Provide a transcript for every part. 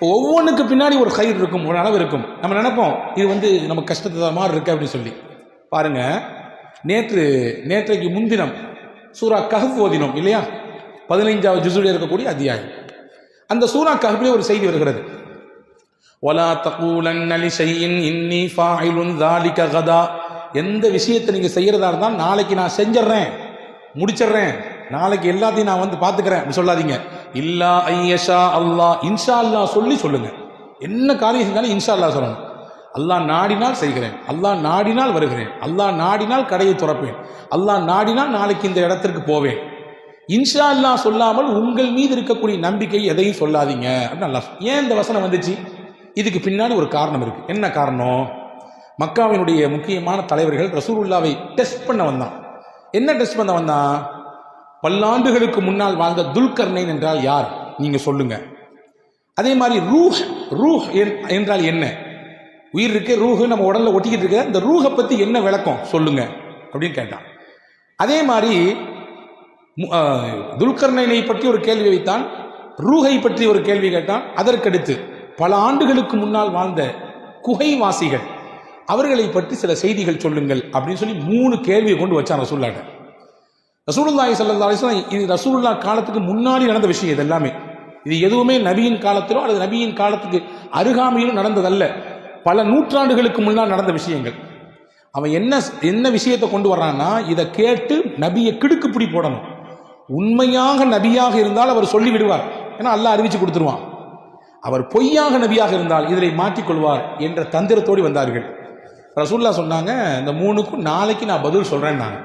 ஒவ்வொன்றுக்கு பின்னாடி ஒரு கயிறு இருக்கும் ஒரு அளவு இருக்கும். நம்ம நினைப்போம் இது வந்து நம்ம கஷ்டத்தை மாதிரி இருக்கு அப்படின்னு சொல்லி. பாருங்க நேற்று நேற்றைக்கு முன்தினம் சூரா கஹப் ஓதினோம் இல்லையா? பதினைஞ்சாவது ஜிசுடைய இருக்கக்கூடிய அத்தியாயம். அந்த சூரா கஹப்லேயே ஒரு செய்தி வருகிறது. ஒலா தகூலன் அலி செய்யின் இன்னி ஃபாயிலுன் தாலிக கதா. எந்த விஷயத்தை நீங்கள் செய்கிறதா இருந்தால் நாளைக்கு நான் செஞ்சிடுறேன் முடிச்சிடுறேன் நாளைக்கு எல்லாத்தையும் நான் வந்து பார்த்துக்கிறேன். அப்படி சொல்லாதீங்க. இல்லா ஐயஷா அல்லாஹ் இன்ஷா அல்லாஹ் சொல்லி சொல்லுங்க. என்ன காரியம் செஞ்சாலும் இன்ஷா அல்லா சொல்லணும். அல்லாஹ் நாடினால் செய்கிறேன். அல்லாஹ் நாடினால் வருகிறேன். அல்லாஹ் நாடினால் கடையை துறப்பேன். அல்லாஹ் நாடினால் நாளைக்கு இந்த இடத்திற்கு போவேன். இன்ஷா அல்லாஹ் சொல்லாமல் உங்கள் மீது இருக்கக்கூடிய நம்பிக்கை எதையும் சொல்லாதீங்க. அப்படின்னு அல்லா ஏன் இந்த வசனம் வந்துச்சு? இதுக்கு பின்னாடி ஒரு காரணம் இருக்கு. என்ன காரணம்? மக்காவினுடைய முக்கியமான தலைவர்கள் ரசூலுல்லாவை டெஸ்ட் பண்ண வந்தான். என்ன டெஸ்ட் பண்ண வந்தான்? பல்லாண்டுகளுக்கு முன்னால் வாழ்ந்த துல்கர்னைன் என்றால் யார்? நீங்க சொல்லுங்க. அதே மாதிரி ரூஹ் ரூஹ் என்- என்றால் என்ன? உயிர் இருக்கு ரூஹ் நம்ம உடல்ல ஒட்டிக்கிட்டு இருக்க இந்த ரூஹை பத்தி என்ன விளக்கம்? சொல்லுங்க. அப்படின்னு கேட்டான். அதே மாதிரி மு- பற்றி ஒரு கேள்வி வைத்தான். ரூஹை பற்றி ஒரு கேள்வி கேட்டான். அதற்கடுத்து பல ஆண்டுகளுக்கு முன்னால் வாழ்ந்த குகைவாசிகள் அவர்களை பற்றி சில செய்திகள் சொல்லுங்கள் அப்படின்னு சொல்லி மூணு கேள்வியை கொண்டு வச்சான் ரசூல்லாட்ட. ரசூலுல்லாஹி சல்லா அலிஸ்லாம் இது ரசூலுல்லா காலத்துக்கு முன்னாடி நடந்த விஷயம் இது எல்லாமே இது எதுவுமே நபியின் காலத்திலோ அல்லது நபியின் காலத்துக்கு அருகாமையிலும் நடந்ததல்ல. பல நூற்றாண்டுகளுக்கு முன்னால் நடந்த விஷயங்கள். அவன் என்ன என்ன விஷயத்தை கொண்டு வர்றான்னா இதை கேட்டு நபியை கிடுக்குப்பிடி போடணும். உண்மையாக நபியாக இருந்தால் அவர் சொல்லி விடுவார். ஏன்னா அல்லாஹ் அறிவிச்சு கொடுத்துருவான். அவர் பொய்யாக நபியாக இருந்தால் இதிலை மாற்றிக்கொள்வார் என்ற தந்திரத்தோடு வந்தார்கள். ரசூல்லா சொன்னாங்க இந்த மூணுக்கும் நாளைக்கு நான் பதில் சொல்கிறேன் நான்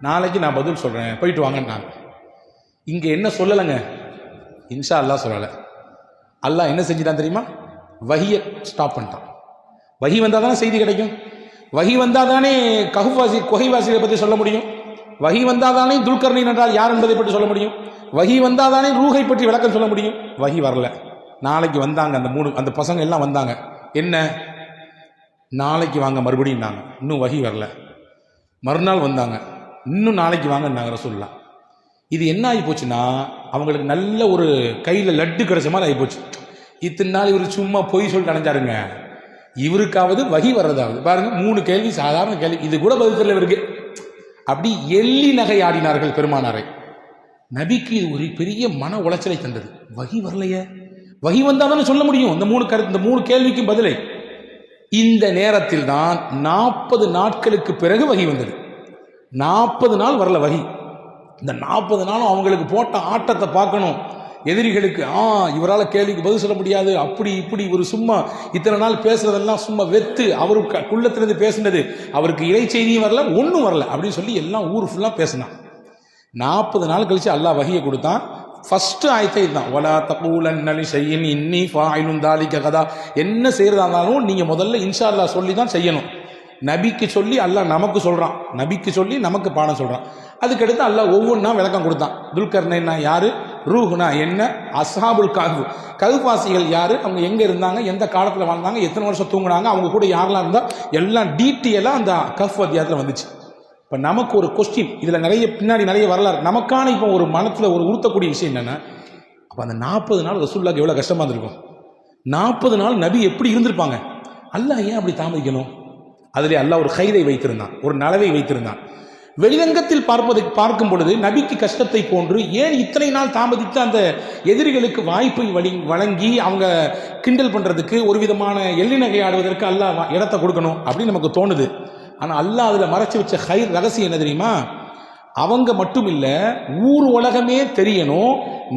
நாளைக்கு நான் பதில் சொல்கிறேன் போயிட்டு வாங்கன்னாங்க இங்கே என்ன சொல்லலைங்க? இன்ஷா அல்லாஹ் சொல்லலை. அல்லாஹ் என்ன செஞ்சிட்டான் தெரியுமா? வகியை ஸ்டாப் பண்ணிட்டான். வகி வந்தால் தானே செய்தி கிடைக்கும்? வகி வந்தால் தானே கஹுவாசி குகைவாசிகளை பற்றி சொல்ல முடியும்? வகி வந்தால் தானே துல்கர்ணி என்றால் யார் என்பதை பற்றி சொல்ல முடியும்? வகி வந்தால் தானே ரூஹை பற்றி விளக்கம் சொல்ல முடியும்? வகி வரல. நாளைக்கு வந்தாங்க அந்த மூணு அந்த பசங்க எல்லாம் வந்தாங்க. என்ன? நாளைக்கு வாங்க மறுபடியும் நாங்கள் இன்னும் வகி வரல. மறுநாள் வந்தாங்க. இன்னும் நாளைக்கு வாங்கன்னாங்க ரசூல்லா இது என்ன ஆகி போச்சுன்னா அவங்களுக்கு நல்ல ஒரு கையில் லட்டு கிடைச்ச மாதிரி ஆகி போச்சு. இத்தனை நாள் இவர் சும்மா பொய் சொல்லிட்டு அடைஞ்சாருங்க இவருக்காவது வகி வர்றதாவது. பாருங்க மூணு கேள்வி சாதாரண கேள்வி. இது கூட பதில் தெரியல இவருக்கு. அப்படி எள்ளி நகை ஆடினார்கள் பெருமானாரை. நபிக்கு இது ஒரு பெரிய மன உளைச்சலை தந்தது. வகி வரலையே. வகி வந்தால் தானே சொல்ல முடியும். இந்த மூணு கருத்து இந்த மூணு கேள்விக்கும் பதிலை. இந்த நேரத்தில் தான் நாற்பது நாட்களுக்கு பிறகு வகி வந்தது. நாற்பது நாள் வரல வகி. இந்த நாற்பது நாளும் அவங்களுக்கு போட்ட ஆட்டத்தை பார்க்கணும். எதிரிகளுக்கு ஆ இவரால் கேள்விக்கு பதில் சொல்ல முடியாது. அப்படி இப்படி ஒரு சும்மா இத்தனை நாள் பேசுறதெல்லாம் சும்மா வெத்து அவருக்கு குள்ளத்திலிருந்து பேசுனது. அவருக்கு இறை செய்தியும் வரல ஒன்றும் வரல. அப்படின்னு சொல்லி எல்லாம் ஊர் ஃபுல்லாக பேசினான். நாற்பது நாள் கழிச்சு அல்லாஹ் வகையை கொடுத்தான். ஃபஸ்ட்டு ஆயத்தை இதுதான். ஒலா தபூலன் நலி செய்யின் இன்னி ஃபாயிலும் தாலிக்க கதா. என்ன செய்யறதா இருந்தாலும் நீங்கள் முதல்ல இன்ஷா அல்லா சொல்லி தான் செய்யணும். நபிக்கு சொல்லி அல்லாஹ் நமக்கு சொல்கிறான் நபிக்கு சொல்லி நமக்கு பாடம் சொல்கிறான் அதுக்கடுத்து அல்லாஹ் ஒவ்வொன்றா விளக்கம் கொடுத்தான். துல்கர்னா யார்? ரூஹ்னா என்ன? அசாபுல் கஹு கல்வாசிகள் யார்? அவங்க எங்கே இருந்தாங்க? எந்த காலத்தில் வாழ்ந்தாங்க? எத்தனை வருஷம் தூங்குனாங்க? அவங்க கூட யாரெல்லாம் இருந்தால் எல்லாம் டீட்டெயிலாக அந்த கஃப் அத்தியாயத்தில் வந்துச்சு. இப்போ நமக்கு ஒரு கொஸ்டின் இதில் நிறைய பின்னாடி நிறைய வரலாறு. நமக்கான இப்போ ஒரு மனத்தில் ஒரு உறுத்தக்கூடிய விஷயம் என்னென்னா அப்போ அந்த நாற்பது நாள் ரசூல்லாக்கு எவ்வளோ கஷ்டமாக இருந்திருக்கும்? நாற்பது நாள் நபி எப்படி இருந்திருப்பாங்க? அல்லாஹ் ஏன் அப்படி தாமதிக்கணும்? அதிலே அல்லாஹ் ஒரு கைதை வைத்திருந்தான் ஒரு நலவை வைத்திருந்தான். வெளிரங்கத்தில் பார்ப்பதை பார்க்கும் பொழுது நபிக்கு கஷ்டத்தை போன்று ஏன் இத்தனை நாள் தாமதித்து அந்த எதிரிகளுக்கு வாய்ப்பை வழி வழங்கி அவங்க கிண்டல் பண்ணுறதுக்கு ஒரு விதமான எள்ளிநகை ஆடுவதற்கு அல்லாஹ் இடத்த கொடுக்கணும் அப்படின்னு நமக்கு தோணுது. ஆனால் அல்லாஹ் அதில் மறைச்சு வச்ச ஹை ரகசியம் என்ன தெரியுமா? அவங்க மட்டும் இல்லை ஊர் உலகமே தெரியணும்.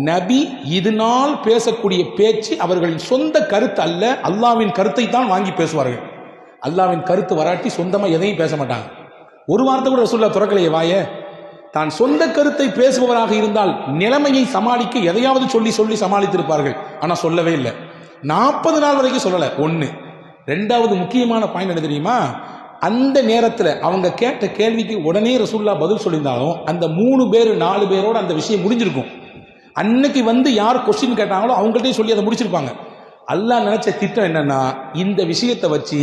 நபி இது நாள் பேசக்கூடிய பேச்சு அவர்களின் சொந்த கருத்து அல்ல அல்லாவின் கருத்தை தான் வாங்கி பேசுவார்கள். அல்லாவின் கருத்து வராட்டி சொந்தமாக எதையும் பேச மாட்டாங்க. ஒரு வார்த்தை கூட ரசூல்லா துறக்கலையே வாய. தான் சொந்த கருத்தை பேசுபவராக இருந்தால் நிலைமையை சமாளிக்க எதையாவது சொல்லி சொல்லி சமாளித்திருப்பார்கள். ஆனால் சொல்லவே இல்லை. நாற்பது நாள் வரைக்கும் சொல்லலை. ஒன்று ரெண்டாவது முக்கியமான பாயிண்ட் என்ன தெரியுமா? அந்த நேரத்தில் அவங்க கேட்ட கேள்விக்கு உடனே ரசூல்லா பதில் சொல்லியிருந்தாலும் அந்த மூணு பேர் நாலு பேரோட அந்த விஷயம் முடிஞ்சிருக்கும். அன்னைக்கு வந்து யார் கொஸ்டின் கேட்டாங்களோ அவங்கள்ட்டையும் சொல்லி அதை முடிச்சிருப்பாங்க. அல்லாஹ் நினைச்ச திட்டம் என்னன்னா இந்த விஷயத்தை வச்சு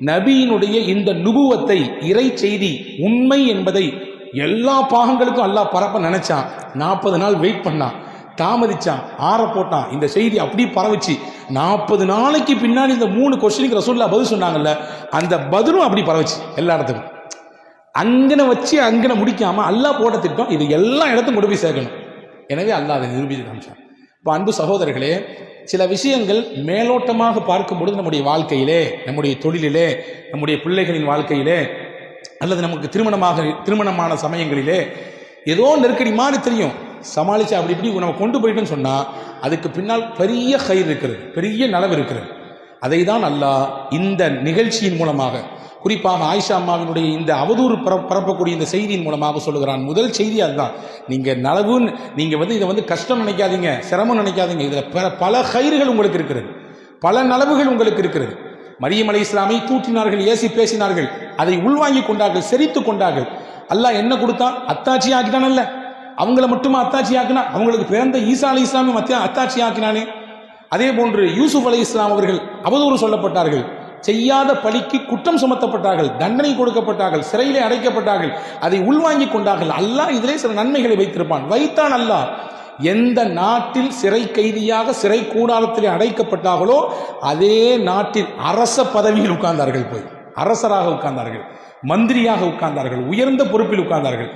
நபியினுடைய இந்த நுபுவத்தை இறை செய்தி உண்மை என்பதை எல்லா பாகங்களுக்கும் அல்லாஹ் பரப்ப நினைச்சான். நாற்பது நாள் வெயிட் பண்ணான். தாமதிச்சான். ஆற போட்டான். இந்த செய்தி அப்படி பரவுச்சு. நாற்பது நாளைக்கு பின்னாடி இந்த மூணு கொஸ்டினுக்கு ரசூல்லா பதில் சொன்னாங்கல்ல அந்த பதிலும் அப்படி பரவுச்சு எல்லா இடத்துக்கும். அங்கன வச்சு அங்கன முடிக்காம அல்லாஹ் போட்ட திட்டம் இது எல்லா இடத்துக்கும் கொண்டு போய் சேர்க்கணும். எனவே அல்லாஹ் அதை நிரூபித்து காமிச்சான். இப்போ அன்பு சகோதரர்களே சில விஷயங்கள் மேலோட்டமாக பார்க்கும் பொழுது நம்முடைய வாழ்க்கையிலே நம்முடைய தொழிலிலே நம்முடைய பிள்ளைகளின் வாழ்க்கையிலே அல்லது நமக்கு திருமணமாக திருமணமான சமயங்களிலே ஏதோ நெருக்கடி மாதிரி தெரியும். சமாளித்து அப்படி இப்படி நம்ம கொண்டு போயிட்டோம்னு சொன்னால் அதுக்கு பின்னால் பெரிய கயிறு இருக்கிறது பெரிய நலவு இருக்கிறது. அதை தான் அல்லாஹ் இந்த நிகழ்ச்சியின் மூலமாக குறிப்பாக ஆயிஷா அம்மாவினுடைய இந்த அவதூறு பர பரப்பக்கூடிய இந்த செய்தியின் மூலமாக சொல்லுகிறான். முதல் செய்தி அதுதான். நீங்கள் நலவுன்னு நீங்கள் வந்து இதை வந்து கஷ்டம் நினைக்காதீங்க சிரமம் நினைக்காதீங்க. இதில் பல பல கயிறுகள் உங்களுக்கு இருக்கிறது. பல நலவுகள் உங்களுக்கு இருக்கிறது. மரியம் அலை இஸ்லாமை தூற்றினார்கள் ஏசி பேசினார்கள். அதை உள்வாங்கி கொண்டார்கள் செரித்து கொண்டார்கள். அல்லாஹ் என்ன கொடுத்தா அத்தாட்சி ஆக்கிட்டானல்ல அவங்கள மட்டுமா அத்தாட்சி ஆக்கினா? அவங்களுக்கு பிறந்த ஈசா அலி இஸ்லாமை மத்திய அத்தாட்சி ஆக்கினானே. அதே போன்று யூசுப் அலி இஸ்லாம் அவர்கள் அவதூறு சொல்லப்பட்டார்கள். செய்யாத பழிக்கு குற்றம் சுமத்தப்பட்டார்கள் தண்டனை கொடுக்கப்பட்டார்கள் சிறையிலே அடைக்கப்பட்டார்கள் அதை உள்வாங்கிக் கொண்டார்கள். அல்லாஹ் இதிலே சில நன்மைகளை வைத்திருப்பான். வைத்தான் அல்லாஹ் எந்த நாட்டில் சிறை கைதியாக சிறை கூடாரத்திலே அடைக்கப்பட்டார்களோ அதே நாட்டில் அரச பதவியில் உட்கார்ந்தார்கள் போய். அரசராக உட்கார்ந்தார்கள் மந்திரியாக உட்கார்ந்தார்கள் உயர்ந்த பொறுப்பில் உட்கார்ந்தார்கள்.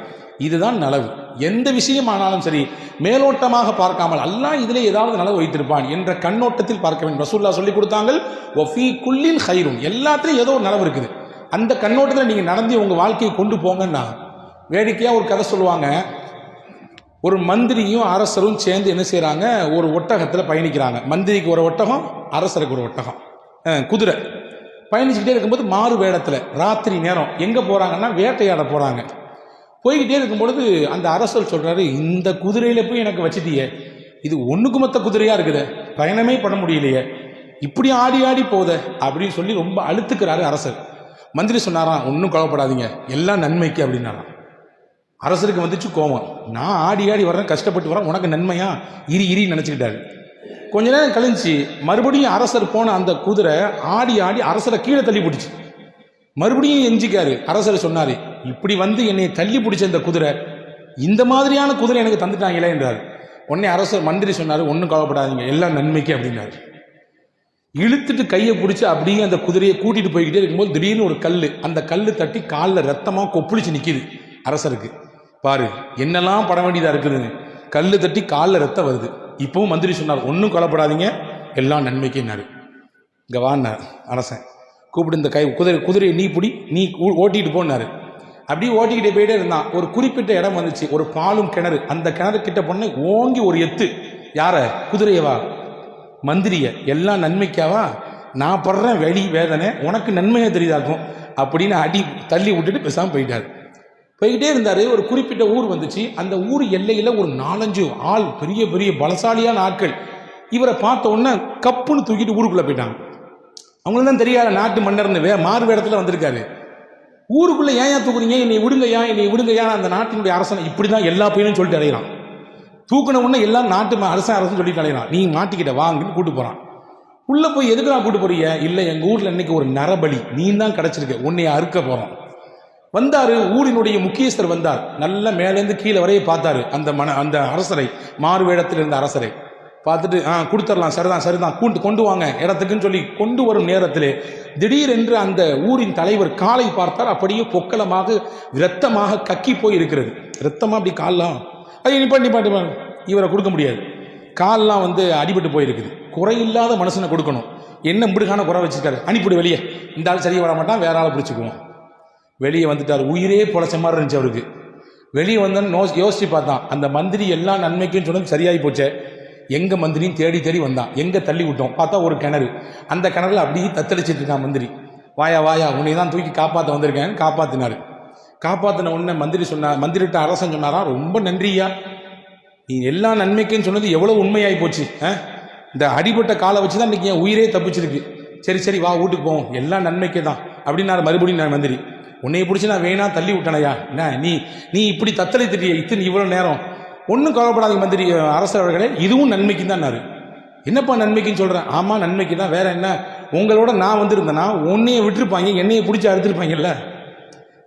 இதுதான் நலவு. எந்த விஷயமானாலும் சரி மேலோட்டமாக பார்க்காமல் அல்லா இதிலே ஏதாவது நலவு வைத்திருப்பான் என்ற கண்ணோட்டத்தில் பார்க்க வேண்டும். ரசூல்லா சொல்லி கொடுத்தாங்க ஒஃபி குல்லில் ஹைரும் எல்லாத்துலேயும் ஏதோ ஒரு நலவு இருக்குது. அந்த கண்ணோட்டத்தில் நீங்கள் நடந்து உங்கள் வாழ்க்கையை கொண்டு போங்கன்னா வேடிக்கையாக ஒரு கதை சொல்லுவாங்க. ஒரு மந்திரியும் அரசரும் சேர்ந்து என்ன செய்கிறாங்க ஒரு ஒட்டகத்தில் பயணிக்கிறாங்க. மந்திரிக்கு ஒரு ஒட்டகம் அரசருக்கு ஒரு ஒட்டகம். குதிரை. பயணிச்சுக்கிட்டே இருக்கும்போது மாறு வேடத்தில் ராத்திரி நேரம். எங்கே போகிறாங்கன்னா வேட்டையாட போகிறாங்க போய்கிட்டே இருக்கும்பொழுது அந்த அரசர் சொல்கிறாரு இந்த குதிரையில் போய் எனக்கு வச்சுட்டியே. இது ஒன்றுக்கு மொத்த குதிரையாக இருக்குது. பயணமே பண்ண முடியலையே. இப்படி ஆடி ஆடி போதே அப்படின்னு சொல்லி ரொம்ப அழுத்துக்கிறாரு அரசர். மந்திரி சொன்னாராம் ஒன்றும் கவலைப்படாதீங்க. எல்லாம் நன்மைக்கு அப்படின்னாராம். அரசருக்கு வந்துச்சு கோவம் நான் ஆடி ஆடி வர்றேன் கஷ்டப்பட்டு வரேன் உனக்கு நன்மையா? இரி இரி நினச்சிக்கிட்டாரு. கொஞ்ச நேரம் கழிஞ்சு மறுபடியும் அரசர் போன அந்த குதிரை ஆடி ஆடி அரசரை கீழே தள்ளி பிடிச்சி மறுபடியும் எஞ்சிக்காரு. அரசர் சொன்னார் இப்படி வந்து என்னை தள்ளி பிடிச்ச இந்த குதிரை இந்த மாதிரியான குதிரை எனக்கு தந்துட்டாங்களே என்றார். உடனே அரசர் மந்திரி சொன்னார் ஒன்றும் கவலைப்படாதீங்க எல்லாம் நன்மைக்கு அப்படின்னாரு. இழுத்துட்டு கையை பிடிச்சி அப்படியே அந்த குதிரையை கூட்டிட்டு போய்கிட்டே இருக்கும்போது திடீர்னு ஒரு கல் அந்த கல் தட்டி காலில் ரத்தமாக கொப்புளிச்சு நிற்கிது அரசருக்கு. பாரு என்னெல்லாம் பட வேண்டியதாக இருக்குதுன்னு கல் தட்டி காலில் ரத்தம் வருது. இப்பவும் மந்திரி சொன்னார் ஒன்றும் கவலைப்படாதீங்க எல்லாம் நன்மைக்குன்னாரு இங்கே வான்னார் அரசன். கூப்பிட்டு இந்த கை குதிரை குதிரையை நீ பிடி நீ ஓட்டிகிட்டு போனாரு அப்படியே ஓட்டிக்கிட்டே போயிட்டே இருந்தான். ஒரு குறிப்பிட்ட இடம் வந்துச்சு. ஒரு பாலும் கிணறு. அந்த கிணறு கிட்ட பொண்ணு ஓங்கி ஒரு எத்து. யார? குதிரையவா? மந்திரிய. எல்லாம் நன்மைக்காவா? நான் படுறேன் வெளி வேதனை. உனக்கு நன்மையே தெரியுதாக்கும் அப்படின்னு அடி தள்ளி விட்டுட்டு பேசாமல் போயிட்டார். போய்கிட்டே இருந்தார். ஒரு குறிப்பிட்ட ஊர் வந்துச்சு. அந்த ஊர் எல்லையில் ஒரு நாலஞ்சு ஆள் பெரிய பெரிய பலசாலியான ஆட்கள். இவரை பார்த்த உடனே கப்புன்னு தூக்கிட்டு ஊருக்குள்ளே போயிட்டாங்க. அவங்களுக்கு தான் தெரியாத நாட்டு மன்னர்னு வே மாறு வேடத்தில் வந்திருக்காரு. ஊருக்குள்ளே ஏன் ஏன் தூக்குறீங்க? என்னை விடுங்கய்யா என்னை விடுங்கய்யா. அந்த நாட்டினுடைய அரசனை இப்படி தான் எல்லா பையனும் சொல்லிட்டு அலையிறான். தூக்குன உடனே எல்லாம் நாட்டு ம- அரசன் அரசன் சொல்லிட்டு அலையிறான். நீ மாட்டிக்கிட்ட வாங்கன்னு கூட்டு போறான். உள்ள போய் எதுக்கு நான் கூட்டு போறீங்க? இல்லை எங்க ஊர்ல இன்னைக்கு ஒரு நரபலி. நீ தான் கிடைச்சிருக்க. உன்னை அறுக்க போறோம். வந்தாரு ஊரினுடைய முக்கியஸ்தர் வந்தார். நல்ல மேலேருந்து கீழே வரைய பார்த்தாரு. அந்த மன அந்த அரசரை மாறு வேடத்தில் இருந்த அரசரை. பார்த்துட்டு ஆ கொடுத்துடலாம் சரிதான் சரிதான் கூண்டு கொண்டு வாங்க இடத்துக்குன்னு சொல்லி கொண்டு வரும் நேரத்தில் திடீரென்று அந்த ஊரின் தலைவர் காலை பார்த்தார். அப்படியே பொக்கலமாக இரத்தமாக கக்கி போய் இருக்கிறது இரத்தமாக அப்படி கால்லாம்? அது நிப்பாட்டு நிப்பாட்டு இவரை கொடுக்க முடியாது. கால்லாம் வந்து அடிபட்டு போயிருக்குது. குறையில்லாத மனுஷனை கொடுக்கணும். என்ன மிடுகான குறை வச்சுருக்காரு? அனுப்பிவிடு வெளியே. இந்த ஆள் சரியாக வர மாட்டான் வேற ஆளை பிடிச்சிக்குவோம் வெளியே வந்துட்டார். உயிரே பொழைச்ச மாதிரி இருந்துச்சு அவருக்கு. வெளியே வந்தோன்னு நோ யோசிச்சு பார்த்தான். அந்த மந்திரி எல்லா நன்மைக்கும் சொன்னது சரியாகி போச்சே. எங்கே மந்திரியும் தேடி தேடி வந்தான். எங்கே தள்ளி விட்டோம். பார்த்தா ஒரு கிணறு. அந்த கிணறுல அப்படியே தத்தளிச்சிட்டு இருக்கான் மந்திரி. வாயா வாயா உன்னை தான் தூக்கி காப்பாற்ற வந்திருக்கேன். காப்பாத்தினாரு. காப்பாற்றின உடனே மந்திரி சொன்னார் மந்திரிட்ட அரசன் சொன்னாரா ரொம்ப நன்றியா நீ எல்லா நன்மைக்குன்னு சொன்னது எவ்வளோ உண்மையாகி போச்சு ஆ? இந்த அடிபட்ட காலை வச்சு தான் இன்னைக்கு என் உயிரே தப்பிச்சிருக்கு. சரி சரி வா வீட்டுக்கு போவோம். எல்லாம் நன்மைக்கு தான் அப்படின்னாரு மறுபடியும் நான் மந்திரி. உன்னை பிடிச்சி நான் வேணா தள்ளி விட்டனையா. என்ன நீ நீ இப்படி தத்தளி திட்டிய இத்தனை இவ்வளோ நேரம். ஒன்றும் கவலைப்படாதீங்க மந்திரி அரசர் அவர்களே இதுவும் நன்மைக்கு தான் என்னப்பா நன்மைக்குன்னு சொல்கிறேன் ஆமாம் நன்மைக்கு தான் வேற என்ன? உங்களோட நான் வந்திருந்தேன்னா உன்னைய விட்டுருப்பாங்க என்னையை பிடிச்சி அறுத்துருப்பாங்கல்ல?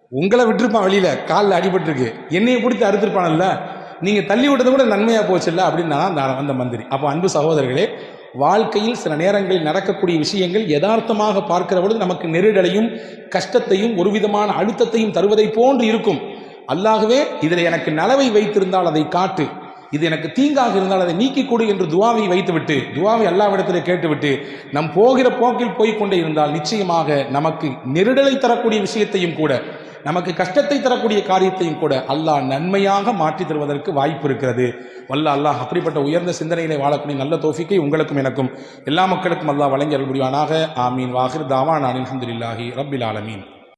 உங்களை விட்டுருப்பான் வெளியில் காலில் அடிபட்டிருக்கு. என்னையை பிடிச்சி அறுத்துருப்பானல்ல நீங்கள் தள்ளி விட்டது கூட நன்மையாக போச்சுல்ல? அப்படின்னு நான் அந்த மந்திரி. அப்போ அன்பு சகோதரர்களே வாழ்க்கையில் சில நேரங்களில் நடக்கக்கூடிய விஷயங்கள் யதார்த்தமாக பார்க்கிற பொழுது நமக்கு நெருடலையும் கஷ்டத்தையும் ஒரு விதமான அழுத்தத்தையும் தருவதை போன்று இருக்கும். அல்லாகவே இதில் எனக்கு நலவை வைத்திருந்தால் அதை காட்டு. இது எனக்கு தீங்காக இருந்தால் அதை நீக்கி கொடு என்று துவாவை வைத்துவிட்டு துவாவை அல்லாவிடத்தில் கேட்டுவிட்டு நம் போகிற போக்கில் போய்கொண்டே இருந்தால் நிச்சயமாக நமக்கு நெருடலை தரக்கூடிய விஷயத்தையும் கூட நமக்கு கஷ்டத்தை தரக்கூடிய காரியத்தையும் கூட அல்லாஹ் நன்மையாக மாற்றி தருவதற்கு வாய்ப்பு இருக்கிறது. வல்ல அல்லாஹ் அப்படிப்பட்ட உயர்ந்த சிந்தனையிலே வாழக்கூடிய நல்ல தோஃபிக்கை உங்களுக்கும் எனக்கும் எல்லா மக்களுக்கும் அல்லாஹ் வழங்கி அருள் புரிவானாக. ஆமீன். தாவா தாவான். அலமதுல்லாஹி ரபில் ஆலமீன்.